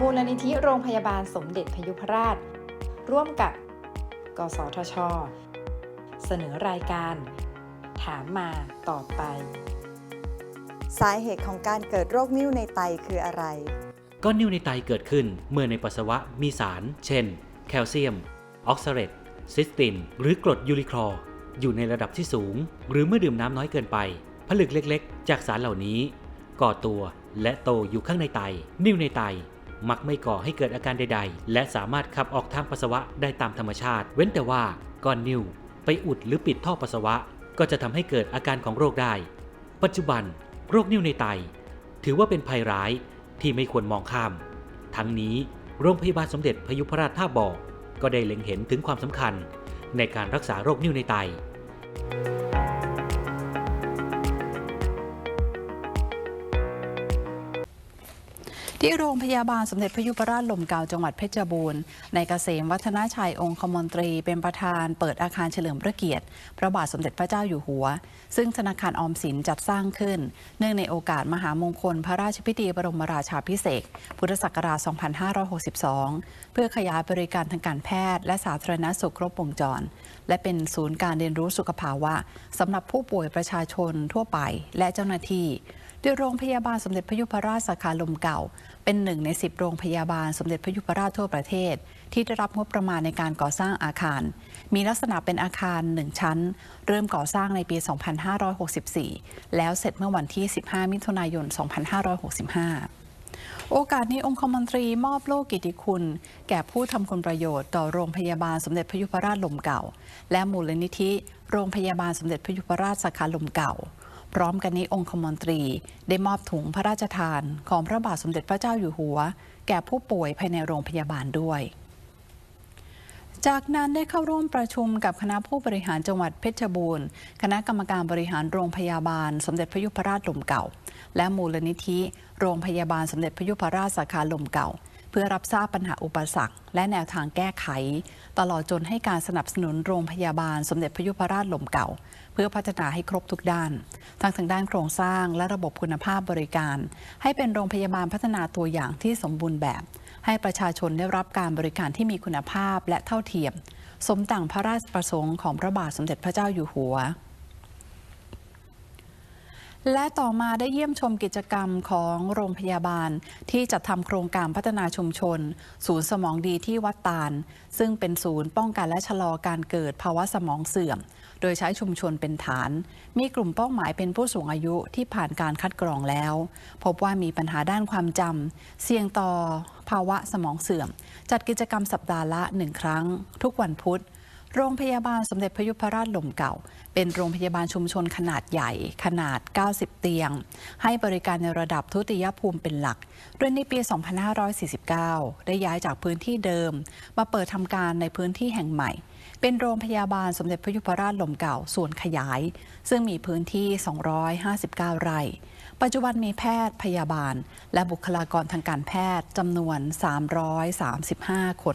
มูลนิธิโรงพยาบาลสมเด็จพยุพราช ร่วมกับ กสทช เสนอรายการ ถามมาตอบไป สาเหตุของการเกิดโรคนิ่วในไตคืออะไร ก้อนนิ่วในไตเกิดขึ้นเมื่อในปัสสาวะมีสาร เช่น แคลเซียม ออกซาเลตซิสติน หรือกรดยูริคลอร์อยู่ในระดับที่สูง หรือเมื่อดื่มน้ำน้อยเกินไป ผลึกเล็ก ๆ จากสารเหล่านี้ ก่อตัวและโตอยู่ข้างในไต นิ่วในไต มักไม่ก่อให้เกิดอาการใด ๆ และสามารถขับออกทางปัสสาวะได้ตามธรรมชาติ เว้นแต่ว่าก้อนนิ่วไปอุดหรือปิดท่อปัสสาวะ ก็จะทำให้เกิดอาการของโรคได้ ปัจจุบัน โรคนิ่วในไต ถือว่าเป็นภัยร้ายที่ไม่ควรมองข้าม ทั้งนี้โรงพยาบาลสมเด็จพยุพราชท่าบ่อก็ได้เล็งเห็นถึงความสำคัญ ในการรักษาโรคนิ่วในไต ที่โรงพยาบาลสมเด็จพระยุพราชลมเก่าจังหวัดเพชรบูรณ์ในายเกษมวัฒนาชัยองคมนตรี เป็นประธานเปิดอาคารเฉลิมพระเกียรติ พระบาทสมเด็จพระเจ้าอยู่หัว ซึ่งธนาคารออมสินจัดสร้างขึ้น เนื่องในโอกาสมหามงคล พระราชพิธีบรมราชาภิเศษพุทธศักราช 2562 เพื่อขยายบริการทางการแพทย์ และสาธารณสุขครบวงจร และเป็นศูนย์การเรียนรู้สุขภาวะสำหรับผู้ป่วยประชาชนทั่วไป และเจ้าหน้าที่โดยโรงพยาบาลสมเด็จพระยุพราชสาขาลมเก่า เป็นหนึ่งใน 10 โรงพยาบาลสมเด็จพระยุพราชทั่วประเทศ ที่ได้รับงบประมาณในการก่อสร้างอาคาร มีลักษณะเป็นอาคาร 1 ชั้น เริ่มก่อสร้างในปี 2564 แล้วเสร็จเมื่อวันที่ 15 มิถุนายน 2565โอกาสนี้องคมนตรีมอบโล่กิตติคุณ แก่ผู้ทำคุณประโยชน์ต่อโรงพยาบาลสมเด็จพระยุพราชลมเก่า และมูลนิธิ โรงพยาบาลสมเด็จพระยุพราชสาขาลมเก่า พร้อมกันนี้องคมนตรี ได้มอบถุงพระราชทานของพระบาทสมเด็จพระเจ้าอยู่หัว แก่ผู้ป่วยภายในโรงพยาบาลด้วยจากนั้นได้เข้าร่วมประชุมกับคณะผู้บริหารจังหวัดเพชรบูรณ์ คณะกรรมการบริหารโรงพยาบาล สมเด็จพระยุพราชลมเก่า และมูลนิธิ โรงพยาบาลสมเด็จพระยุพราชสาขาลมเก่า พื่อรับทราบปัญหาอุปสรรค และแนวทางแก้ไข ตลอดจนให้การสนับสนุนโรงพยาบาลสมเด็จพระยุพราชหล่มเก่า เพื่อพัฒนาให้ครบทุกด้าน ทั้งทางด้านโครงสร้างและระบบคุณภาพบริการ ให้เป็นโรงพยาบาลพัฒนาตัวอย่างที่สมบูรณ์แบบ ให้ประชาชนได้รับการบริการที่มีคุณภาพและเท่าเทียม สมดั่งพระราชประสงค์ของพระบาทสมเด็จพระเจ้าอยู่หัว และต่อมาได้เยี่ยมชมกิจกรรมของโรงพยาบาล ที่จัดทำโครงการพัฒนาชุมชน ศูนย์สมองดีที่วัดตาล ซึ่งเป็นศูนย์ป้องกันและชะลอการเกิดภาวะสมองเสื่อม โดยใช้ชุมชนเป็นฐาน มีกลุ่มเป้าหมายเป็นผู้สูงอายุที่ผ่านการคัดกรองแล้ว พบว่ามีปัญหาด้านความจำเสี่ยงต่อภาวะสมองเสื่อม จัดกิจกรรมสัปดาห์ละหนึ่งครั้ง ทุกวันพุธ โรงพยาบาลสมเด็จพยุพราชหล่มเก่า เป็นโรงพยาบาลชุมชนขนาดใหญ่ ขนาด 90 เตียง ให้บริการในระดับทุติยภูมิเป็นหลัก โดยในปี 2549 ได้ย้ายจากพื้นที่เดิม มาเปิดทำการในพื้นที่แห่งใหม่ เป็นโรงพยาบาลสมเด็จพยุพราชหล่มเก่าส่วนขยาย ซึ่งมีพื้นที่ 259 ไร่ปัจจุบันมีแพทย์พยาบาล และบุคลากรทางการแพทย์จำนวน 335 คน